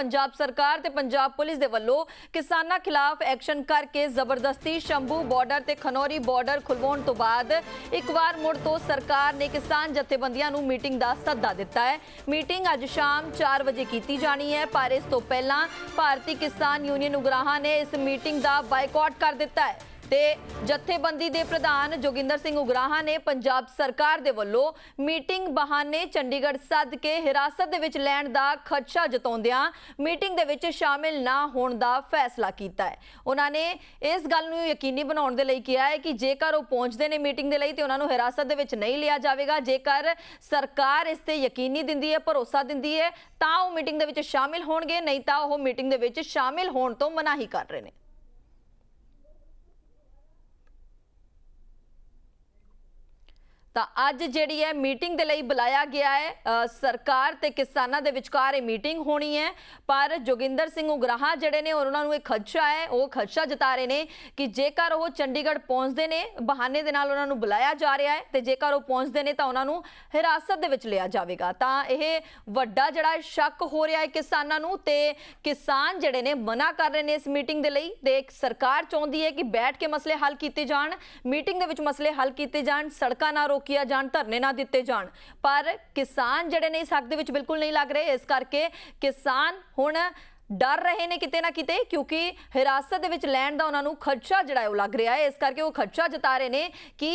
ਪੰਜਾਬ ਸਰਕਾਰ ਤੇ ਪੰਜਾਬ ਪੁਲਿਸ ਦੇ ਵੱਲੋਂ ਕਿਸਾਨਾਂ ਖਿਲਾਫ ਐਕਸ਼ਨ ਕਰਕੇ ਜ਼ਬਰਦਸਤੀ ਸ਼ੰਭੂ ਬਾਰਡਰ ਤੇ ਖਨੌਰੀ ਬਾਰਡਰ ਖੁਲਵਾਉਣ ਤੋਂ ਬਾਅਦ ਇੱਕ ਵਾਰ ਮੁੜ ਤੋਂ ਸਰਕਾਰ ਨੇ ਕਿਸਾਨ ਜਥੇਬੰਦੀਆਂ ਨੂੰ ਮੀਟਿੰਗ ਦਾ ਸੱਦਾ ਦਿੱਤਾ ਹੈ। ਮੀਟਿੰਗ ਅੱਜ ਸ਼ਾਮ 4 ਵਜੇ ਕੀਤੀ ਜਾਣੀ ਹੈ, ਪਰ ਇਸ ਤੋਂ ਪਹਿਲਾਂ ਭਾਰਤੀ ਕਿਸਾਨ ਯੂਨੀਅਨ ਉਗਰਾਹਾਂ ਨੇ ਇਸ ਮੀਟਿੰਗ ਦਾ ਬਾਈਕਾਟ ਕਰ ਦਿੱਤਾ ਹੈ। ਤੇ ਜਥੇਬੰਦੀ ਦੇ ਪ੍ਰਧਾਨ ਜੋਗਿੰਦਰ ਸਿੰਘ ਉਗਰਾਹਾਂ ਨੇ ਪੰਜਾਬ ਸਰਕਾਰ ਦੇ ਵੱਲੋਂ ਮੀਟਿੰਗ ਬਹਾਨੇ ਚੰਡੀਗੜ੍ਹ ਸੱਦ ਕੇ ਹਿਰਾਸਤ ਦੇ ਵਿੱਚ ਲੈਣ ਦਾ ਖਦਸ਼ਾ ਜਤਾਉਂਦਿਆਂ ਮੀਟਿੰਗ ਦੇ ਵਿੱਚ ਸ਼ਾਮਿਲ ਨਾ ਹੋਣ ਦਾ ਫੈਸਲਾ ਕੀਤਾ ਹੈ। ਉਹਨਾਂ ਨੇ ਇਸ ਗੱਲ ਨੂੰ ਯਕੀਨੀ ਬਣਾਉਣ ਦੇ ਲਈ ਕਿਹਾ ਹੈ ਕਿ ਜੇਕਰ ਉਹ ਪਹੁੰਚਦੇ ਨੇ ਮੀਟਿੰਗ ਦੇ ਲਈ ਤੇ ਉਹਨਾਂ ਨੂੰ ਹਿਰਾਸਤ ਦੇ ਵਿੱਚ ਨਹੀਂ ਲਿਆ ਜਾਵੇਗਾ। ਜੇਕਰ ਸਰਕਾਰ ਇਸ ਤੇ ਯਕੀਨੀ ਦਿੰਦੀ ਹੈ, ਭਰੋਸਾ ਦਿੰਦੀ ਹੈ, ਤਾਂ ਉਹ ਮੀਟਿੰਗ ਦੇ ਵਿੱਚ ਸ਼ਾਮਿਲ ਹੋਣਗੇ, ਨਹੀਂ ਤਾਂ ਉਹ ਮੀਟਿੰਗ ਦੇ ਵਿੱਚ ਸ਼ਾਮਿਲ ਹੋਣ ਤੋਂ ਮਨਾਹੀ ਕਰ ਰਹੇ ਨੇ। ਤਾਂ ਅੱਜ ਜਿਹੜੀ ਹੈ ਮੀਟਿੰਗ ਦੇ ਲਈ ਬੁਲਾਇਆ ਗਿਆ ਹੈ। ਸਰਕਾਰ ਤੇ ਕਿਸਾਨਾਂ ਦੇ ਵਿਚਕਾਰ ਇਹ ਮੀਟਿੰਗ ਹੋਣੀ ਹੈ। ਪਰ ਜੋਗਿੰਦਰ ਸਿੰਘ ਉਗਰਾਹਾਂ ਜਿਹੜੇ ਨੇ ਉਹਨਾਂ ਨੂੰ ਇਹ ਖਦਸ਼ਾ ਹੈ, ਉਹ ਖਦਸ਼ਾ ਜਤਾ ਰਹੇ ਨੇ ਕਿ ਜੇਕਰ ਉਹ ਚੰਡੀਗੜ੍ਹ ਪਹੁੰਚਦੇ ਨੇ, ਬਹਾਨੇ ਦੇ ਨਾਲ ਉਹਨਾਂ ਨੂੰ ਬੁਲਾਇਆ ਜਾ ਰਿਹਾ ਹੈ ਤੇ ਜੇਕਰ ਉਹ ਪਹੁੰਚਦੇ ਨੇ ਤਾਂ ਉਹਨਾਂ ਨੂੰ ਹਿਰਾਸਤ ਦੇ ਵਿੱਚ ਲਿਆ ਜਾਵੇਗਾ। ਤਾਂ ਇਹ ਵੱਡਾ ਜਿਹੜਾ ਸ਼ੱਕ ਹੋ ਰਿਹਾ ਹੈ ਕਿਸਾਨਾਂ ਨੂੰ ਤੇ ਕਿਸਾਨ ਜਿਹੜੇ ਨੇ ਮਨਾ ਕਰ ਰਹੇ ਨੇ ਇਸ ਮੀਟਿੰਗ ਦੇ ਲਈ ਤੇ ਸਰਕਾਰ ਚਾਹੁੰਦੀ ਹੈ ਕਿ ਬੈਠ ਕੇ ਮਸਲੇ ਹੱਲ ਕੀਤੇ ਜਾਣ, ਮੀਟਿੰਗ ਦੇ ਵਿੱਚ ਮਸਲੇ ਹੱਲ ਕੀਤੇ ਜਾਣ, ਸੜਕਾਂ ਨਾ ਰੋਕੀਆਂ ਜਾਣ, ਧਰਨੇ ਨਾ ਦਿੱਤੇ ਜਾਣ। ਪਰ ਕਿਸਾਨ ਜਿਹੜੇ ਨੇ ਇਸ ਹੱਕ ਦੇ ਵਿੱਚ ਬਿਲਕੁਲ ਨਹੀਂ ਲੱਗ ਰਹੇ। ਇਸ ਕਰਕੇ ਕਿਸਾਨ ਹੁਣ ਡਰ ਰਹੇ ਨੇ ਕਿਤੇ ਨਾ ਕਿਤੇ, ਕਿਉਂਕਿ ਹਿਰਾਸਤ ਦੇ ਵਿੱਚ ਲੈਣ ਦਾ ਉਹਨਾਂ ਨੂੰ ਖਰਚਾ ਜਿਹੜਾ ਹੈ ਉਹ ਲੱਗ ਰਿਹਾ ਹੈ। ਇਸ ਕਰਕੇ ਉਹ ਖਰਚਾ ਜਤਾ ਰਹੇ ਨੇ ਕਿ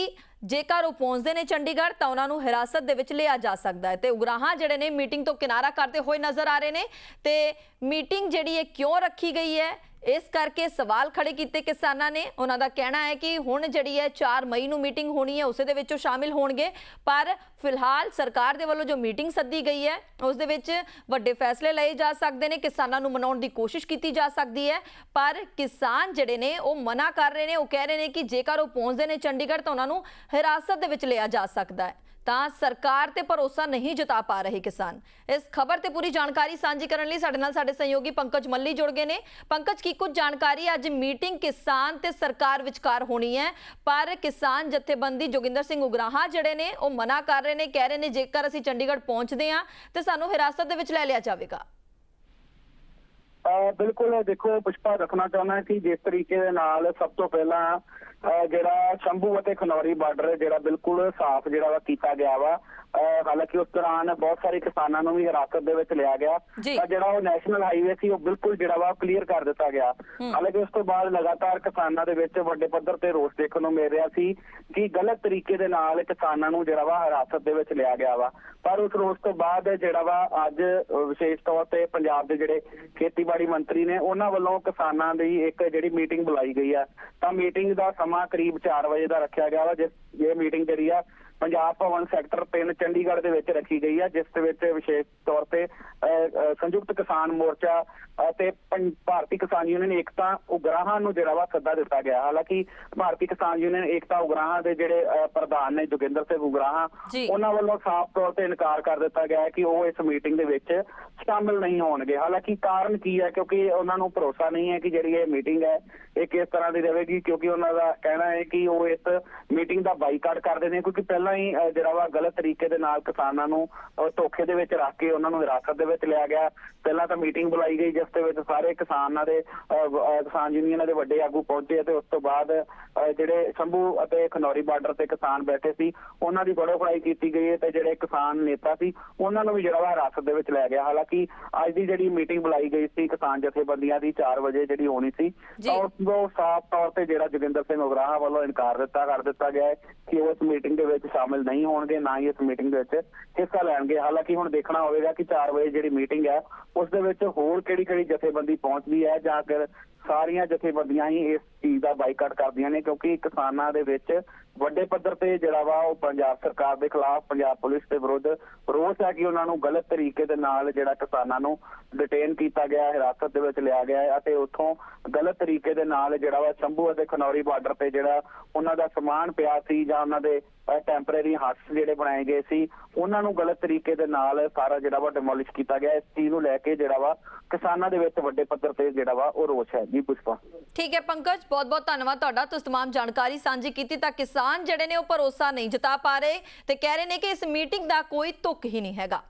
ਜੇਕਰ ਉਹ ਪਹੁੰਚਦੇ ਨੇ ਚੰਡੀਗੜ੍ਹ, ਤਾਂ ਉਹਨਾਂ ਨੂੰ ਹਿਰਾਸਤ ਦੇ ਵਿੱਚ ਲਿਆ ਜਾ ਸਕਦਾ ਹੈ। ਤੇ ਉਗਰਾਹਾਂ ਜਿਹੜੇ ਨੇ, ਮੀਟਿੰਗ ਤੋਂ ਕਿਨਾਰਾ ਕਰਦੇ ਹੋਏ ਨਜ਼ਰ ਆ ਰਹੇ ਨੇ। ਤੇ ਮੀਟਿੰਗ ਜਿਹੜੀ ਹੈ ਕਿਉਂ ਰੱਖੀ ਗਈ ਹੈ, ਇਸ ਕਰਕੇ ਸਵਾਲ ਖੜੇ ਕੀਤੇ ਕਿਸਾਨਾਂ ਨੇ। ਉਹਨਾਂ ਦਾ ਕਹਿਣਾ ਹੈ ਕਿ ਹੁਣ ਜਿਹੜੀ ਹੈ 4 ਮਈ ਨੂੰ ਮੀਟਿੰਗ ਹੋਣੀ ਹੈ, ਉਸੇ ਦੇ ਵਿੱਚ ਉਹ ਸ਼ਾਮਿਲ ਹੋਣਗੇ। ਪਰ ਫਿਲਹਾਲ ਸਰਕਾਰ ਦੇ ਵੱਲੋਂ ਜੋ ਮੀਟਿੰਗ ਸੱਦੀ ਗਈ ਹੈ, ਉਸ ਦੇ ਵਿੱਚ ਵੱਡੇ ਫੈਸਲੇ ਲਏ ਜਾ ਸਕਦੇ ਨੇ। ਕਿਸਾਨਾਂ ਨੂੰ ਮਨਾਉਣ ਦੀ ਕੋਸ਼ਿਸ਼ ਕੀਤੀ ਜਾ ਸਕਦੀ ਹੈ। ਪਰ ਕਿਸਾਨ ਜਿਹੜੇ ਨੇ, ਉਹ ਮਨਾ ਕਰ ਰਹੇ ਨੇ। ਉਹ ਕਹਿ ਰਹੇ ਨੇ ਕਿ ਜੇਕਰ ਉਹ ਪਹੁੰਚਦੇ ਨੇ ਚੰਡੀਗੜ੍ਹ, ਤਾਂ ਉਹਨਾਂ ਨੂੰ ਹਿਰਾਸਤ ਦੇ ਵਿੱਚ ਲਿਆ ਜਾ ਸਕਦਾ ਹੈ। ਤਾਂ ਸਰਕਾਰ ਤੇ ਭਰੋਸਾ ਨਹੀਂ ਜਤਾ ਪਾ ਰਹੇ ਕਿਸਾਨ। ਇਸ ਖਬਰ ਤੇ ਪੂਰੀ ਜਾਣਕਾਰੀ ਸਾਂਝੀ ਕਰਨ ਲਈ ਸਾਡੇ ਨਾਲ ਸਾਡੇ ਸਹਿਯੋਗੀ ਪੰਕਜ ਮੱਲੀ ਜੁੜ ਗਏ ਨੇ। ਪੰਕਜ, ਕੀ ਕੁਝ ਜਾਣਕਾਰੀ ਅੱਜ ਮੀਟਿੰਗ ਕਿਸਾਨ ਤੇ ਸਰਕਾਰ ਵਿਚਕਾਰ ਹੋਣੀ ਹੈ? ਪਰ ਕਿਸਾਨ ਜਥੇਬੰਦੀ ਜੋਗਿੰਦਰ ਸਿੰਘ ਉਗਰਾਹਾਂ ਜਿਹੜੇ ਨੇ, ਉਹ ਮਨਾ ਕਰ ਰਹੇ ਨੇ, ਕਹਿ ਰਹੇ ਨੇ ਜੇਕਰ ਅਸੀਂ ਚੰਡੀਗੜ੍ਹ ਪਹੁੰਚਦੇ ਹਾਂ, ਤੇ ਸਾਨੂੰ ਹਿਰਾਸਤ ਦੇ ਵਿੱਚ ਲੈ ਲਿਆ ਜਾਵੇਗਾ। ਬਿਲਕੁਲ ਦੇਖੋ ਪੁਸ਼ਪਾ ਰੱਖਣਾ ਚਾਹੁੰਦਾ ਕਿ ਜਿਸ ਤਰੀਕੇ ਦੇ ਨਾਲ ਸਭ ਤੋਂ ਪਹਿਲਾਂ ਜਿਹੜਾ ਸ਼ੰਭੂ ਅਤੇ ਖਨੌਰੀ ਬਾਰਡਰ ਜਿਹੜਾ ਬਿਲਕੁਲ ਸਾਫ਼ ਜਿਹੜਾ ਵਾ ਕੀਤਾ ਗਿਆ ਵਾ। ਹਾਲਾਂਕਿ ਉਸ ਦੌਰਾਨ ਬਹੁਤ ਸਾਰੇ ਕਿਸਾਨਾਂ ਨੂੰ ਵੀ ਹਿਰਾਸਤ ਦੇ ਵਿੱਚ ਲਿਆ ਗਿਆ। ਜਿਹੜਾ ਉਹ ਨੈਸ਼ਨਲ ਹਾਈਵੇ ਸੀ ਉਹ ਬਿਲਕੁਲ ਜਿਹੜਾ ਵਾ ਕਲੀਅਰ ਕਰ ਦਿੱਤਾ ਗਿਆ। ਹਾਲਾਂਕਿ ਉਸ ਤੋਂ ਬਾਅਦ ਲਗਾਤਾਰ ਕਿਸਾਨਾਂ ਦੇ ਵਿੱਚ ਵੱਡੇ ਪੱਧਰ ਤੇ ਰੋਸ ਦੇਖਣ ਨੂੰ ਮਿਲ ਰਿਹਾ ਸੀ ਕਿ ਗਲਤ ਤਰੀਕੇ ਦੇ ਨਾਲ ਕਿਸਾਨਾਂ ਨੂੰ ਜਿਹੜਾ ਵਾ ਹਿਰਾਸਤ ਦੇ ਵਿੱਚ ਲਿਆ ਗਿਆ ਵਾ। ਪਰ ਉਸ ਰੋਸ ਤੋਂ ਬਾਅਦ ਜਿਹੜਾ ਵਾ ਅੱਜ ਵਿਸ਼ੇਸ਼ ਤੌਰ ਤੇ ਪੰਜਾਬ ਦੇ ਜਿਹੜੇ ਖੇਤੀਬਾੜੀ ਮੰਤਰੀ ਨੇ ਉਹਨਾਂ ਵੱਲੋਂ ਕਿਸਾਨਾਂ ਦੀ ਇੱਕ ਜਿਹੜੀ ਮੀਟਿੰਗ ਬੁਲਾਈ ਗਈ ਆ। ਤਾਂ ਮੀਟਿੰਗ ਦਾ ਸਮਾਂ ਕਰੀਬ 4 ਵਜੇ ਦਾ ਰੱਖਿਆ ਗਿਆ ਵਾ, ਜਿਸ ਇਹ ਮੀਟਿੰਗ ਜਿਹੜੀ ਆ ਪੰਜਾਬ ਭਵਨ ਸੈਕਟਰ 3 ਚੰਡੀਗੜ੍ਹ ਦੇ ਵਿੱਚ ਰੱਖੀ ਗਈ ਆ ਜਿਸ ਦੇ ਵਿੱਚ ਵਿਸ਼ੇਸ਼ ਤੌਰ ਤੇ ਸੰਯੁਕਤ ਕਿਸਾਨ ਮੋਰਚਾ ਅਤੇ ਭਾਰਤੀ ਕਿਸਾਨ ਯੂਨੀਅਨ ਏਕਤਾ ਉਗਰਾਹਾਂ ਨੂੰ ਜਿਹੜਾ ਵਾ ਸੱਦਾ ਦਿੱਤਾ ਗਿਆ। ਹਾਲਾਂਕਿ ਭਾਰਤੀ ਕਿਸਾਨ ਯੂਨੀਅਨ ਏਕਤਾ ਉਗਰਾਹਾਂ ਦੇ ਜਿਹੜੇ ਪ੍ਰਧਾਨ ਨੇ ਜੋਗਿੰਦਰ ਸਿੰਘ ਉਗਰਾਹਾਂ। ਉਹਨਾਂ ਵੱਲੋਂ ਸਾਫ਼ ਤੌਰ ਤੇ ਇਨਕਾਰ ਕਰ ਦਿੱਤਾ ਗਿਆ ਹੈ ਕਿ ਉਹ ਇਸ ਮੀਟਿੰਗ ਦੇ ਵਿੱਚ ਸ਼ਾਮਿਲ ਨਹੀਂ ਹੋਣਗੇ। ਹਾਲਾਂਕਿ ਕਾਰਨ ਕੀ ਹੈ? ਕਿਉਂਕਿ ਉਹਨਾਂ ਨੂੰ ਭਰੋਸਾ ਨਹੀਂ ਹੈ ਕਿ ਜਿਹੜੀ ਇਹ ਮੀਟਿੰਗ ਹੈ ਇਹ ਕਿਸ ਤਰ੍ਹਾਂ ਦੀ ਰਹੇਗੀ ਕਿਉਂਕਿ ਉਹਨਾਂ ਦਾ ਕਹਿਣਾ ਹੈ ਕਿ ਉਹ ਇਸ ਮੀਟਿੰਗ ਦਾ ਬਾਈਕਾਟ ਕਰਦੇ ਨੇ ਕਿਉਂਕਿ ਪਹਿਲਾਂ ਹੀ ਅਹ, ਜਿਹੜਾ ਵਾ ਗਲਤ ਤਰੀਕੇ ਦੇ ਨਾਲ ਕਿਸਾਨਾਂ ਨੂੰ ਧੋਖੇ ਦੇ ਵਿੱਚ ਰੱਖ ਕੇ ਉਹਨਾਂ ਨੂੰ ਹਿਰਾਸਤ ਦੇ ਵਿੱਚ ਲਿਆ ਗਿਆ ਪਹਿਲਾਂ ਤਾਂ ਮੀਟਿੰਗ ਬੁਲਾਈ ਗਈ ਜਿਸ ਦੇ ਵਿੱਚ ਸਾਰੇ ਕਿਸਾਨਾਂ ਦੇ ਕਿਸਾਨ ਯੂਨੀਅਨਾਂ ਦੇ ਵੱਡੇ ਆਗੂ ਪਹੁੰਚੇ ਤੇ ਉਸ ਤੋਂ ਬਾਅਦ ਜਿਹੜੇ ਸ਼ੰਭੂ ਅਤੇ ਖਨੌਰੀ ਬਾਰਡਰ ਤੇ ਕਿਸਾਨ ਬੈਠੇ ਸੀ ਉਹਨਾਂ ਦੀ ਬੜੋ ਫੜਾਈ ਕੀਤੀ ਗਈ ਹੈ ਤੇ ਜਿਹੜੇ ਕਿਸਾਨ ਨੇਤਾ ਸੀ ਉਹਨਾਂ ਨੂੰ ਵੀ ਜਿਹੜਾ ਵਾ ਹਿਰਾਸਤ ਦੇ ਵਿੱਚ ਲਿਆ ਗਿਆ ਹਾਲਾਂਕਿ ਅੱਜ ਦੀ ਜਿਹੜੀ ਮੀਟਿੰਗ ਬੁਲਾਈ ਗਈ ਸੀ ਕਿਸਾਨ ਜਥੇਬੰਦੀਆਂ ਦੀ 4 ਵਜੇ ਜਿਹੜੀ ਹੋਣੀ ਸੀ। ਤਾਂ ਉਸ ਤੋਂ ਸਾਫ਼ ਤੌਰ ਤੇ ਜਿਹੜਾ ਜੋਗਿੰਦਰ ਸਿੰਘ ਉਗਰਾਹਾਂ ਵੱਲੋਂ ਇਨਕਾਰ ਦਿੱਤਾ ਕਰ ਦਿੱਤਾ ਗਿਆ ਹੈ ਕਿ ਉਹ ਇਸ ਮੀਟਿੰਗ ਦੇ ਵਿੱਚ ਸ਼ਾਮਿਲ ਨਹੀਂ ਹੋਣਗੇ, ਨਾ ਹੀ ਇਸ ਮੀਟਿੰਗ ਦੇ ਵਿੱਚ ਹਿੱਸਾ ਲੈਣਗੇ। ਹਾਲਾਂਕਿ ਹੁਣ ਦੇਖਣਾ ਹੋਵੇਗਾ ਕਿ 4 ਵਜੇ ਜਿਹੜੀ ਮੀਟਿੰਗ ਹੈ, ਉਸ ਦੇ ਵਿੱਚ ਹੋਰ ਕਿਹੜੀ ਕਿਹੜੀ ਜਥੇਬੰਦੀ ਪਹੁੰਚਦੀ ਹੈ ਜਾਂ ਫਿਰ ਸਾਰੀਆਂ ਜਥੇਬੰਦੀਆਂ ਹੀ ਇਸ ਚੀਜ਼ ਦਾ ਬਾਈਕਾਟ ਕਰਦੀਆਂ ਨੇ ਕਿਉਂਕਿ ਕਿਸਾਨਾਂ ਦੇ ਵਿੱਚ ਵੱਡੇ ਪੱਧਰ ਤੇ ਜਿਹੜਾ ਵਾ ਉਹ ਪੰਜਾਬ ਸਰਕਾਰ ਦੇ ਖਿਲਾਫ, ਪੰਜਾਬ ਪੁਲਿਸ ਦੇ ਵਿਰੁੱਧ ਰੋਸ ਹੈ ਕਿ ਉਹਨਾਂ ਨੂੰ ਗਲਤ ਤਰੀਕੇ ਦੇ ਨਾਲ ਜਿਹੜਾ ਕਿਸਾਨਾਂ ਨੂੰ ਡਿਟੇਨ ਕੀਤਾ ਗਿਆ, ਹਿਰਾਸਤ ਦੇ ਵਿੱਚ ਲਿਆ ਗਿਆ ਹੈ ਅਤੇ ਉੱਥੋਂ ਗਲਤ ਤਰੀਕੇ ਦੇ ਨਾਲ ਜਿਹੜਾ ਵਾ ਸ਼ੰਭੂ ਅਤੇ ਖਨੌਰੀ ਬਾਰਡਰ ਤੇ ਜਿਹੜਾ ਉਹਨਾਂ ਦਾ ਸਮਾਨ ਪਿਆ ਸੀ ਜਾਂ ਉਹਨਾਂ ਦੇ ਟੈਂਪਰੇਰੀ ਹਟਸ ਜਿਹੜੇ ਬਣਾਏ ਗਏ ਸੀ, ਉਹਨਾਂ ਨੂੰ ਗਲਤ ਤਰੀਕੇ ਦੇ ਨਾਲ ਸਾਰਾ ਜਿਹੜਾ ਵਾ ਡਿਮੋਲਿਸ਼ ਕੀਤਾ ਗਿਆ। ਇਸ ਚੀਜ਼ ਨੂੰ ਲੈ ਕੇ ਜਿਹੜਾ ਵਾ ਕਿਸਾਨਾਂ ਦੇ ਵਿੱਚ ਵੱਡੇ ਪੱਧਰ ਤੇ ਜਿਹੜਾ ਵਾ ਉਹ ਰੋਸ ਹੈ। ਜੀ ਪੁਸ਼ਪਾ ਠੀਕ ਹੈ ਪੰਕਜ ਬਹੁਤ ਬਹੁਤ ਧੰਨਵਾਦ ਤੁਹਾਡਾ ਤੁਸੀਂ तमाम ਜਾਣਕਾਰੀ ਸਾਂਝੀ ਕੀਤੀ ਤਾਂ ਕਿਸਾਨ ਜਿਹੜੇ ਨੇ ਉਹ ਭਰੋਸਾ ਨਹੀਂ ਜਤਾ ਪਾ ਰਹੇ ਤੇ ਕਹਿ ਰਹੇ ਨੇ ਕਿ ਇਸ ਮੀਟਿੰਗ ਦਾ ਕੋਈ ਤੁਕ ਹੀ ਨਹੀਂ ਹੈਗਾ